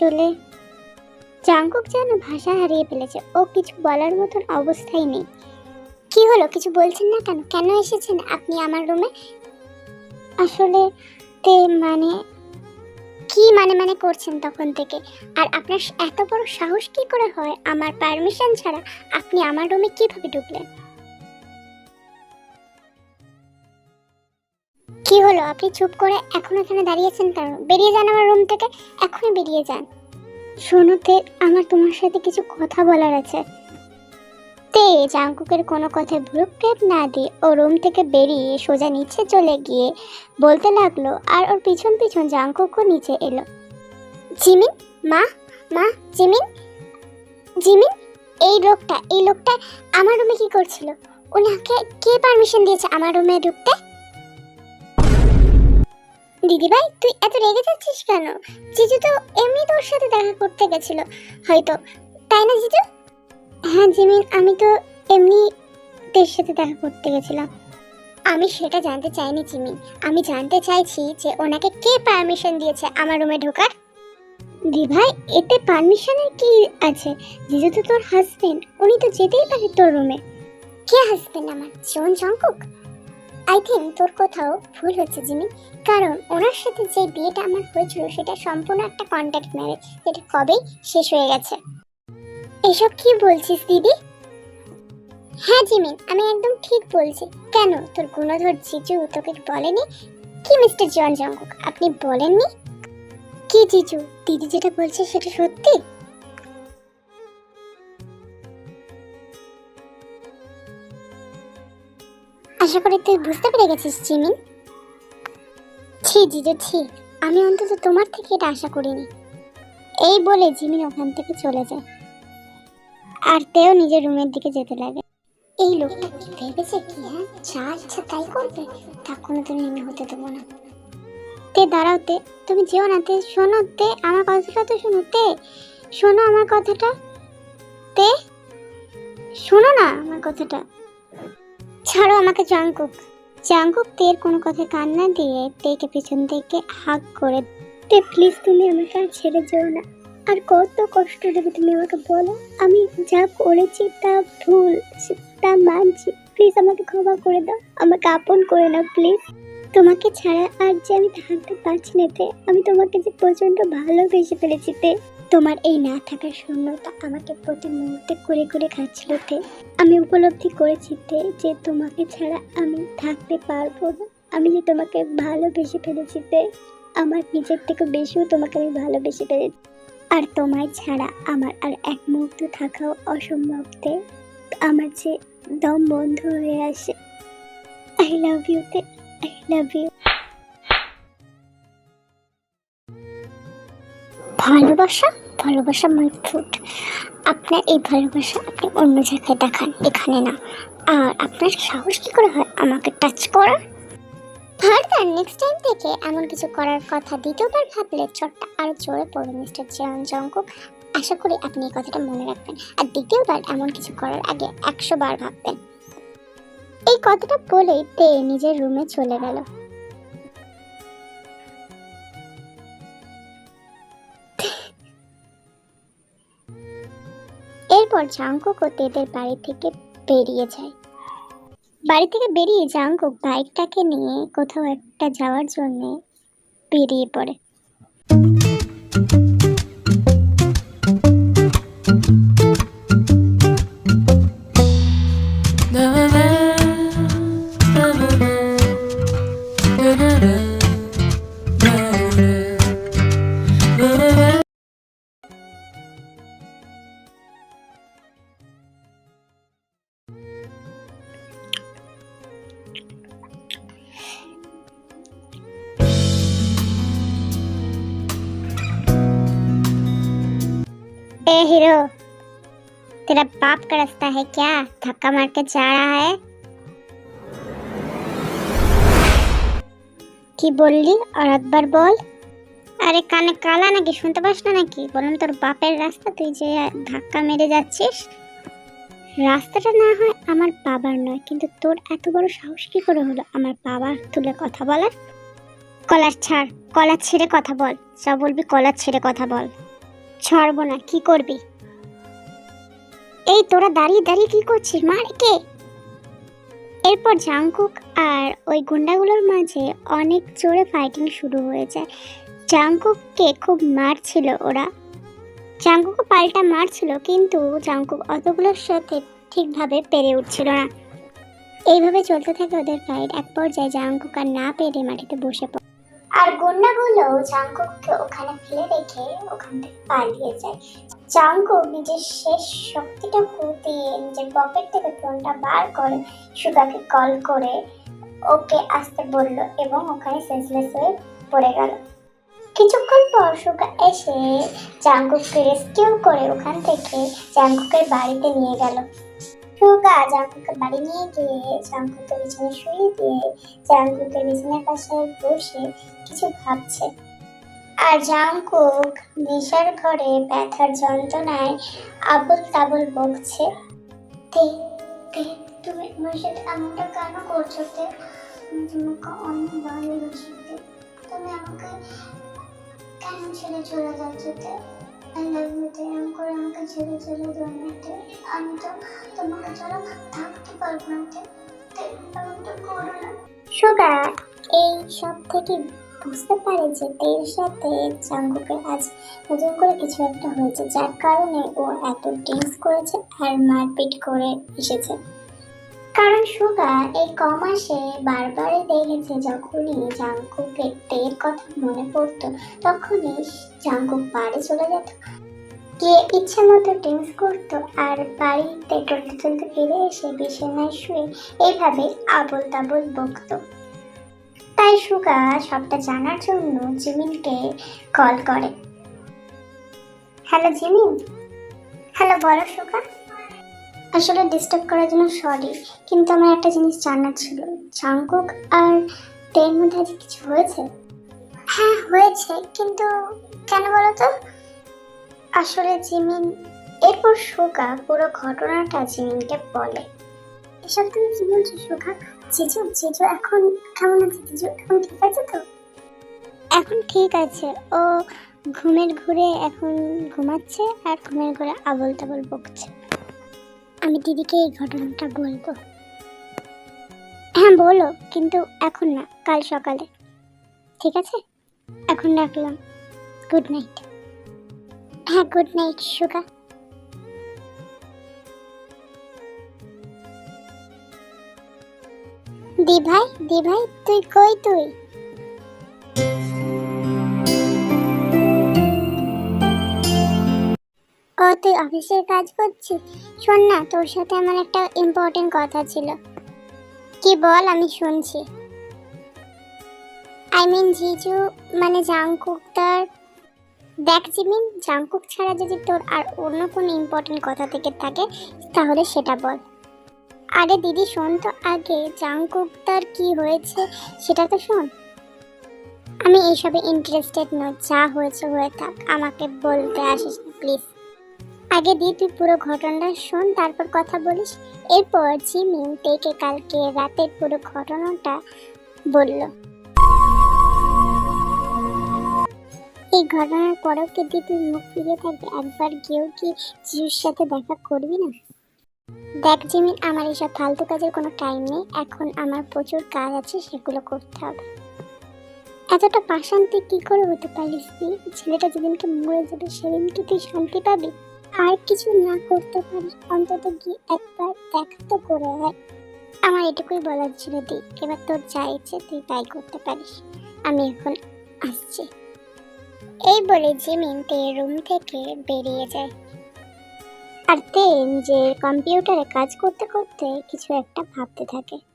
আসলে জাঙ্কুক যেন ভাষা হারিয়ে ফেলেছে। ও কিছু বলার মতন অবস্থাই নেই। কি হলো, কিছু বলছেন না কেন? কেন এসেছেন আপনি আমার রুমে? আসলে তে মানে কি মানে মানে করছেন তখন থেকে? আর আপনার এত বড় সাহস কি করে হয়? আমার পারমিশন ছাড়া আপনি আমার রুমে কীভাবে ঢুকলেন? কি হলো? আপনি চুপ করে এখন এখানে দাঁড়িয়েছেন কেন? বেরিয়ে যান আমার রুম থেকে, এখনই বেরিয়ে যান। শোনোতে আমার তোমার সাথে কিছু কথা বলার আছে। তে জাঙ্কুকের কোনো কথায় ভ্রুক্ষেপ না দিয়ে ও রুম থেকে বেরিয়ে সোজা নিচে চলে গিয়ে বলতে লাগল, আর ওর পিছন পিছন জাঙ্কুকও নিচে এলো। জিমিন মা? মা? জিমিন জিমিন এই লোকটা এই লোকটা আমার রুমে কি করছিল? ওনাকে কে পারমিশন দিয়েছে আমার রুমে ঢুকতে? দিদিভাই, তুই এত রেগে যাচ্ছিস কেন? জিজু তো এমনি তোর সাথে দেখা করতে গেছিল। হয়তো, তাই না জিজু? হ্যাঁ জিমিন, আমি তো এমনি তোর সাথে দেখা করতে গেছিলাম। আমি সেটা জানতে চাইনি জিমিন। আমি জানতে চাইছি যে ওনাকে কে পারমিশন দিয়েছে আমার রুমে ঢোকার। দি ভাই এতে পারমিশনের কি আছে? জিজু তো তোর হাজবেন্ড উনি তো যেতেই পারে তোর রুমে কে হাজবেন্ড আমার? জন জঙ্কুক আই থিঙ্ক তোর কোথাও ভুল হচ্ছে, জিমি। কারণ ওনার সাথে যে বিয়েটা আমার হয়েছিল, সেটা সম্পূর্ণ একটা কন্ট্যাক্ট ম্যারেজ যেটা কবেই শেষ হয়ে গেছে। এসব কি বলছিস, দিদি? হ্যাঁ জিমিন আমি একদম ঠিক বলছি। কেন? তোর গুণধর জিজু তোকে বলেনি? কি মিস্টার জন জঙ্কুক আপনি বলেননি? কি জিজু? দিদি যেটা বলছে সেটা সত্যি? আশা করি তুই বুঝতে পেরে গেছিস জিমিন ছি জিজু ছি। আমি অন্তত তোমার থেকে এটা আশা করিনি। এই বলে জিমিন ওখান থেকে চলে যায়। আর তেও নিজের রুমের দিকে যেতে লাগে। এই লোকটা কি ভেবেছে কি হ্যাঁ? যা ইচ্ছা তাই করবে তা কোনোদিনই আমি হতে দেবো না। তে দাঁড়াও তে। তুমি যেও না তে। শোনো তে আমার কথাটা তো শোনো তে। শোনো আমার কথাটা। তে শোনো না আমার কথাটা। ছাড়ো আমাকে জাঙ্কুক জাঙ্কুক তের কোনো কথা কান না দিয়ে তেকে পিছন থেকে হাক করে, তে প্লিজ তুমি আমাকে আর ছেড়ে যেও না। আর কত কষ্ট দেবে তুমি আমাকে বলো, আমি যা করেছি তা ভুল, তা মানছি। প্লিজ আমাকে ক্ষমা করে দাও, আমাকে আপন করে নাও প্লিজ তোমাকে ছাড়া আর যে আমি থাকতে পারছি না তে, আমি তোমাকে যে প্রচণ্ড ভালোবেসে ফেলেছি তে। তোমার এই না থাকার শূন্যতা আমাকে প্রতি মুহূর্তে করে করে খাচ্ছিল তে। আমি উপলব্ধি করেছি তে যে তোমাকে ছাড়া আমি থাকতে পারব না। আমি যে তোমাকে ভালোবেসে ফেলেছি তে, আমার নিজের থেকে বেশিও তোমাকে আমি ভালোবেসে ফেলেছি। আর তোমায় ছাড়া আমার আর এক মুহূর্ত থাকাও অসম্ভব তে। আমার যে দম বন্ধ হয়ে আসে। আই লাভ ইউ তে আই লাভ ইউ ভালোবাসা ভালোবাসা মাই ফ্রুট আপনার এই ভালোবাসা আপনি অন্য জায়গায় দেখান, এখানে না। আর আপনার সাহস কী করে হয় আমাকে টাচ করার? ফার্দার নেক্সট টাইম থেকে এমন কিছু করার কথা দ্বিতীয়বার ভাবলে চটটা আরও জোরে পড়বে মিস্টার জন জঙ্কুক আশা করি আপনি এই কথাটা মনে রাখবেন। আর দ্বিতীয়বার এমন কিছু করার আগে একশো বার ভাববেন। এই কথাটা বলেই তে নিজের রুমে চলে গেল। এরপর জাঙ্কুক ও তেদের বাড়ি থেকে বেরিয়ে যায়। বাড়ি থেকে বেরিয়ে জাঙ্কুক বাইকটাকে নিয়ে কোথাও একটা যাওয়ার জন্য বেরিয়ে পড়ে। ए हीरो तेरा बाप का रास्ता है क्या धक्का मार के जा रहा है কি বললি আর একবার বল আরে কানে কালা নাকি শুনতে পাস না নাকি বলুন তোর বাপের রাস্তা তুই যে ধাক্কা মেরে যাচ্ছিস রাস্তাটা না হয় আমার বাবার নয় কিন্তু তোর এত বড় সাহস কি করে হলো আমার বাবার তুলে কথা বলার কলার ছাড় কলার ছেড়ে কথা বল যা বলবি কলার ছেড়ে কথা বল ছাড়বো না, কি করবি? এই তোরা দাঁড়িয়ে দাঁড়িয়ে কি করছিস, মার কে? এরপর জাংকুক আর ওই গুন্ডাগুলোর মাঝে অনেক জোরে ফাইটিং শুরু হয়ে যায়। জাংকুককে খুব মারছিল ওরা। জাংকুকও পাল্টা মারছিল, কিন্তু জাংকুক অতগুলোর সাথে ঠিকভাবে পেরে উঠছিল না। এইভাবে চলতে থাকে ওদের ফাইট এক পর্যায়ে জাংকুক আর না পেরে মাটিতে বসে পড়ে। আর গুন্ডাগুলো জাংকুককে ওখানে ফেলে রেখে ওখান থেকে পালিয়ে যায়। জাংকুক নিজের শেষ শক্তিটুকু দিয়ে নিজের পকেট থেকে ফোনটা বার করে সুগাকে কল করে ওকে আসতে বলল এবং ওখানে সেন্সলেস হয়ে পড়ে গেল। কিছুক্ষণ পর সুগা এসে জাংকুককে রেস্কিউ করে ওখান থেকে জাংকুকের বাড়িতে নিয়ে গেল। সুগা জাংকুকের বাড়ি নিয়ে গিয়ে জাংকুকের বিছানায় শুয়ে দিয়ে জাংকুকের বিছানার পাশে বসে কিছু ভাবছে। আর জাংকুক নেশার ঘরে ব্যথার যন্ত্রণায় আবল তাবল বকছে। তে তে, তুমি আমার সাথে এমনটা কেন করছ তে? আমি তোমাকে অনেক ভালোবাসি তুমি আমাকে কেন ছেড়ে চলে যাচ্ছ আই এই সব থেকে বুঝতে পারে যে তের সাথে জাঙ্গুকের আজ নতুন করে কিছু একটা হয়েছে, যার কারণে ও এত ড্রিঙ্কস করেছে আর মারপিট করে এসেছে। কারণ সুগা এই কমাসে বারবারই দেখেছে যখনই জাঙ্কুকের তের কথা মনে পড়তো, তখনই জাঙ্কুক বাড়ি চলে যেত। গিয়ে ইচ্ছে মতো ড্রিঙ্কস করতো আর বাড়িতে চলতে চলতে ফিরে এসে বিছানায় শুয়ে এইভাবে আবল তাবল বকতো। তাই সুগা সবটা জানার জন্য জিমিনকে কল করে। Hello Jimin? হ্যালো বলো সুগা? আসলে ডিস্টার্ব করার জন্য সরি কিন্তু আমার একটা জিনিস জানার ছিল। জাংকুক আর তের মধ্যে আজ কিছু হয়েছে? হ্যাঁ হয়েছে, কিন্তু কেন বলো তো আসলে জিমিন, এরপর সুগা পুরো ঘটনাটা জিমিনকে বলে। এসব তুমি কি বলছো সুগা? জিজু জিজু এখন কেমন আছে? জিজু, এখন ঠিক আছে তো? এখন ঠিক আছে। ও ঘুমের ঘুরে এখন ঘুমাচ্ছে আর ঘুমের ঘুরে আবল তাবল বকছে। আমি দিদিকে এই ঘটনাটা বলব। হ্যাঁ বলো, কিন্তু এখন না, কাল সকালে। ঠিক আছে? এখন রাখলাম। গুড নাইট হ্যাঁ গুড নাইট সুগা। দি ভাই দি ভাই তুই কই তুই? তুই অফিসের কাজ করছিস? শোন না, তোর সাথে আমার একটা ইম্পর্টেন্ট কথা ছিল। কি বল, আমি শুনছি। আই মিন জিজু মানে জাংকুক তার, দেখ জিমিন, জাংকুক ছাড়া যদি তোর আর অন্য কোনো ইম্পর্টেন্ট কথা থেকে থাকে, তাহলে সেটা বল। আরে দিদি, শোন তো আগে, জাংকুক তার কি হয়েছে সেটা তো শোন। আমি এইসবে ইন্টারেস্টেড নই, যা হয়েছে হয়ে থাক, আমাকে বলতে আসিস প্লিজ আগে দিয়ে তুই পুরো ঘটনাটা শোন, তারপর কথা বলিস। এরপর জিমিন তেকে কালকে রাতের পুরো ঘটনাটা বলল। এই ঘটনার পরেও কি তুই মুখ ফিরে থাকবি? একবার গিয়েও কি জিউর সাথে দেখা করবি না? দেখ জিমিন আমার এসব ফালতু কাজের কোনো টাইম নেই। এখন আমার প্রচুর কাজ আছে, সেগুলো করতে হবে। এতটা পাশান তুই কি করে হতে পারিস তুই ছেলেটা যেদিনকে মরে যাবে, সেদিনকে তুই শান্তি পাবি? আর কিছু না করতে পারিস অন্তত গিয়ে একবার দেখা তো করে আয়। আমার এটুকুই বলার ছিল দি, এবার তোর যা ইচ্ছে তুই তাই করতে পারিস। আমি এখন আসছি। এই বলে জিমিন তে রুম থেকে বেরিয়ে যায়। আর তে যে কম্পিউটারে কাজ করতে করতে কিছু একটা ভাবতে থাকে।